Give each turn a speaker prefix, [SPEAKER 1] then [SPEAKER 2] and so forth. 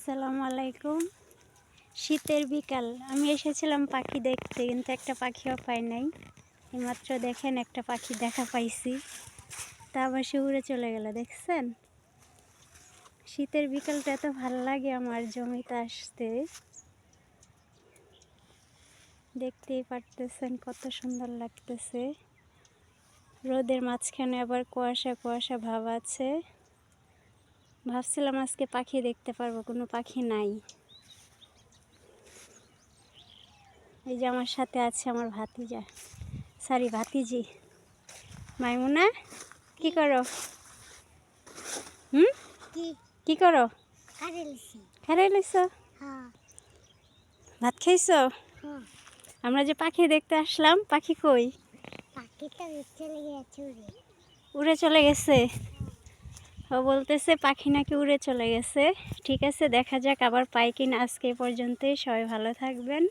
[SPEAKER 1] আসসালামু আলাইকুম। শীতের বিকাল। আমি এসেছিলাম পাখি দেখতে, কিন্তু একটা পাখিও পাই নাই। এইমাত্র দেখেন একটা পাখি দেখা পাইছি। তা আবার সে উড়ে চলে গেল, দেখছেন? শীতের বিকালটা এত ভালো লাগে আমার জমিতে আসতে। দেখতেই পারতেছেন কত সুন্দর লাগতেছে। রোদের মাঝখানে আবার কুয়াশা কুয়াশা ভাব আছে। ভাবছিলাম আজকে পাখি দেখতে পারব কোনো পাখি নাই। এই যে আমার সাথে আছে আমার ভাতিজা সরি ভাতিজি। মাইমুনা কি করো? হুম?
[SPEAKER 2] কি?
[SPEAKER 1] করো? খেলে লইছ
[SPEAKER 2] হ্যাঁ।
[SPEAKER 1] ভাত খাইছো?
[SPEAKER 2] হ্যাঁ।
[SPEAKER 1] আমরা যে পাখি দেখতে আসলাম পাখি কই?
[SPEAKER 2] পাখিটা উড়ে
[SPEAKER 1] চলে গেছে। ও বলতেছে, পাখি নাকি উড়ে চলে গেছে। ঠিক আছে, দেখা যাক আবার পাই কিনা। আজকে পর্যন্তই। সবাই ভালো থাকবেন।